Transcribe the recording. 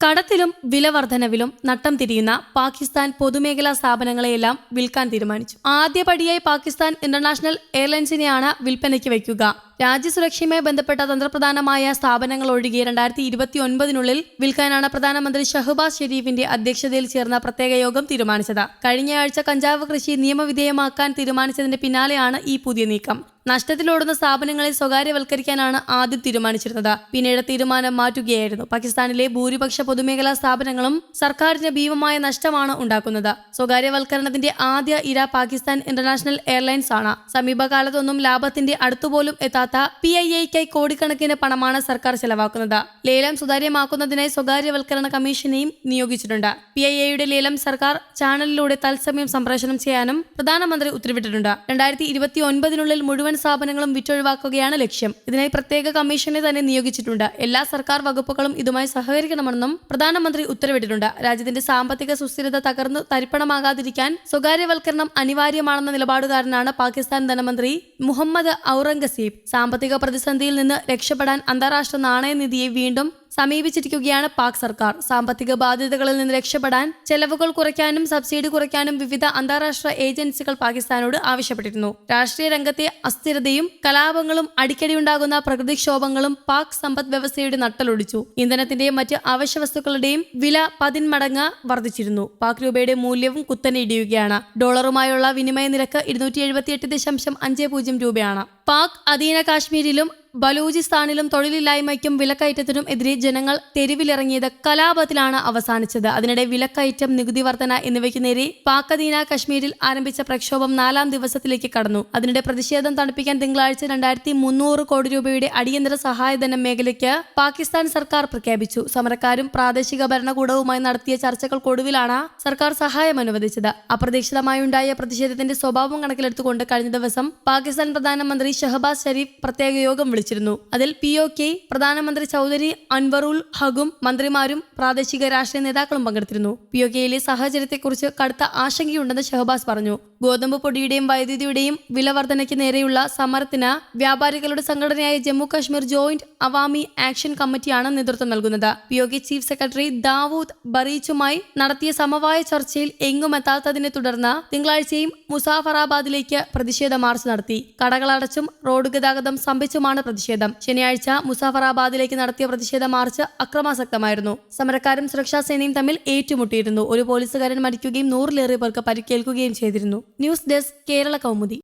കടത്തിലും വിലവർധനവിലും നട്ടം തിരിയുന്ന പാകിസ്ഥാൻ പൊതുമേഖലാ സ്ഥാപനങ്ങളെയെല്ലാം വിൽക്കാൻ തീരുമാനിച്ചു. ആദ്യപടിയായി പാകിസ്ഥാൻ ഇന്റർനാഷണൽ എയർലൈൻസിനെയാണ് വിൽപ്പനയ്ക്ക് വയ്ക്കുക. രാജ്യസുരക്ഷയുമായി ബന്ധപ്പെട്ട തന്ത്രപ്രധാനമായ സ്ഥാപനങ്ങൾ ഒഴികെ രണ്ടായിരത്തി ഇരുപത്തി ഒൻപതിനുള്ളിൽ വിൽക്കാനാണ് പ്രധാനമന്ത്രി ഷഹബാസ് ഷെരീഫിന്റെ അധ്യക്ഷതയിൽ ചേർന്ന പ്രത്യേക യോഗം തീരുമാനിച്ചത്. കഴിഞ്ഞയാഴ്ച കഞ്ചാവ് കൃഷി നിയമവിധേയമാക്കാൻ തീരുമാനിച്ചതിന്റെ പിന്നാലെയാണ് ഈ പുതിയ നീക്കം. നഷ്ടത്തിലോടുന്ന സ്ഥാപനങ്ങളെ സ്വകാര്യവൽക്കരിക്കാനാണ് ആദ്യം തീരുമാനിച്ചിരുന്നത്. പിന്നീട് തീരുമാനം മാറ്റുകയായിരുന്നു. പാകിസ്ഥാനിലെ ഭൂരിപക്ഷ പൊതുമേഖലാ സ്ഥാപനങ്ങളും സർക്കാരിന് ഭീമമായ നഷ്ടമാണ് ഉണ്ടാക്കുന്നത്. സ്വകാര്യവൽക്കരണത്തിന്റെ ആദ്യ ഇര പാകിസ്ഥാൻ ഇന്റർനാഷണൽ എയർലൈൻസ് ആണ്. സമീപകാലത്തൊന്നും ലാഭത്തിന്റെ അടുത്തുപോലും എത്താത്ത പി ഐ എക്കായി കോടിക്കണക്കിന് പണമാണ് സർക്കാർ ചെലവാക്കുന്നത്. ലേലം സുതാര്യമാക്കുന്നതിനായി സ്വകാര്യവൽക്കരണ കമ്മീഷനെയും നിയോഗിച്ചിട്ടുണ്ട്. പി ഐ എയുടെ ലേലം സർക്കാർ ചാനലിലൂടെ തത്സമയം സംപ്രേഷണം ചെയ്യാനും പ്രധാനമന്ത്രി ഉത്തരവിട്ടിട്ടുണ്ട്. രണ്ടായിരത്തി ഇരുപത്തി ഒൻപതിനുള്ളിൽ മുഴുവൻ സ്ഥാപനങ്ങളും വിറ്റൊഴിവാക്കുകയാണ് ലക്ഷ്യം. ഇതിനായി പ്രത്യേക കമ്മീഷനെ തന്നെ നിയോഗിച്ചിട്ടുണ്ട്. എല്ലാ സർക്കാർ വകുപ്പുകളും ഇതുമായി സഹകരിക്കണമെന്നും പ്രധാനമന്ത്രി ഉത്തരവിട്ടിട്ടുണ്ട്. രാജ്യത്തിന്റെ സാമ്പത്തിക സുസ്ഥിരത തകർന്നു തരിപ്പണമാകാതിരിക്കാൻ സ്വകാര്യവൽക്കരണം അനിവാര്യമാണെന്ന നിലപാടുകാരനാണ് പാകിസ്ഥാൻ ധനമന്ത്രി മുഹമ്മദ് ഔറംഗസീബ്. സാമ്പത്തിക പ്രതിസന്ധിയിൽ നിന്ന് രക്ഷപ്പെടാൻ അന്താരാഷ്ട്ര നാണയനിധിയെ വീണ്ടും സമീപിച്ചിരിക്കുകയാണ് പാക് സർക്കാർ. സാമ്പത്തിക ബാധ്യതകളിൽ നിന്ന് രക്ഷപ്പെടാൻ ചെലവുകൾ കുറയ്ക്കാനും സബ്സിഡി കുറയ്ക്കാനും വിവിധ അന്താരാഷ്ട്ര ഏജൻസികൾ പാകിസ്ഥാനോട് ആവശ്യപ്പെട്ടിരുന്നു. രാഷ്ട്രീയ രംഗത്തെ അസ്ഥിരതയും കലാപങ്ങളും അടിക്കടി ഉണ്ടാകുന്ന പ്രകൃതിക്ഷോഭങ്ങളും പാക് സമ്പദ് വ്യവസ്ഥയുടെ നട്ടലൊടിച്ചു ഇന്ധനത്തിന്റെയും മറ്റ് അവശ്യ വസ്തുക്കളുടെയും വില പതിന്മടങ്ങ് വർദ്ധിച്ചിരുന്നു. പാക് രൂപയുടെ മൂല്യവും കുത്തനെ ഇടിയുകയാണ്. ഡോളറുമായുള്ള വിനിമയ നിരക്ക് ഇരുന്നൂറ്റി എഴുപത്തിയെട്ട് ദശാംശം അഞ്ച് പൂജ്യം രൂപയാണ്. പാക് അധീന കാശ്മീരിലും ബലൂചിസ്ഥാനിലും തൊഴിലില്ലായ്മയ്ക്കും വിലക്കയറ്റത്തിനും എതിരെ ജനങ്ങൾ തെരുവിലിറങ്ങിയത് കലാപത്തിലാണ് അവസാനിച്ചത്. അതിനിടെ വിലക്കയറ്റം നികുതി വർധന എന്നിവയ്ക്ക് നേരെ പാക് അധീന കശ്മീരിൽ ആരംഭിച്ച പ്രക്ഷോഭം നാലാം ദിവസത്തിലേക്ക് കടന്നു. അതിനിടെ പ്രതിഷേധം തണുപ്പിക്കാൻ തിങ്കളാഴ്ച രണ്ടായിരത്തി മുന്നൂറ് കോടി രൂപയുടെ അടിയന്തര സഹായധനം മേഖലയ്ക്ക് പാകിസ്ഥാൻ സർക്കാർ പ്രഖ്യാപിച്ചു. സമരക്കാരും പ്രാദേശിക ഭരണകൂടവുമായി നടത്തിയ ചർച്ചകൾക്കൊടുവിലാണ് സർക്കാർ സഹായം അനുവദിച്ചത്. അപ്രതീക്ഷിതമായുണ്ടായ പ്രതിഷേധത്തിന്റെ സ്വഭാവം കണക്കിലെടുത്തുകൊണ്ട് കഴിഞ്ഞ ദിവസം പാകിസ്ഥാൻ പ്രധാനമന്ത്രി ഷഹബാസ് ഷരീഫ് പ്രത്യേക യോഗം വിളിച്ചിരുന്നു. അതിൽ പി ഒ കെ പ്രധാനമന്ത്രി ചൌധരി അൻവറുൽ ഹഗും മന്ത്രിമാരും പ്രാദേശിക രാഷ്ട്രീയ നേതാക്കളും പങ്കെടുത്തിരുന്നു. പി ഒ കെയിലെ സാഹചര്യത്തെക്കുറിച്ച് കടുത്ത ആശങ്കയുണ്ടെന്ന് ഷഹബാസ് പറഞ്ഞു. ഗോതമ്പ് പൊടിയുടെയും വൈദ്യുതിയുടെയും വില വർധനയ്ക്ക് നേരെയുള്ള സമരത്തിന് വ്യാപാരികളുടെ സംഘടനയായ ജമ്മു കാശ്മീർ ജോയിന്റ് അവാമി ആക്ഷൻ കമ്മിറ്റിയാണ് നേതൃത്വം നൽകുന്നത്. P O K chief secretary Dawood ബറീച്ചുമായി നടത്തിയ സമവായ ചർച്ചയിൽ എങ്ങും എത്താത്തതിനെ തുടർന്ന് തിങ്കളാഴ്ചയും മുസാഫറാബാദിലേക്ക് പ്രതിഷേധ മാർച്ച് നടത്തി. കടകളടച്ചും റോഡ് ഗതാഗതം സ്തംഭിച്ചുമാണ് പ്രതിഷേധം. ശനിയാഴ്ച മുസാഫറാബാദിലേക്ക് നടത്തിയ പ്രതിഷേധ മാർച്ച് അക്രമാസക്തമായിരുന്നു. സമരക്കാരും സുരക്ഷാ സേനയും തമ്മിൽ ഏറ്റുമുട്ടിയിരുന്നു. ഒരു പോലീസുകാരൻ മരിക്കുകയും നൂറിലേറെ പേർക്ക് പരിക്കേൽക്കുകയും ചെയ്തിരുന്നു. News desk Kerala Kaumudi.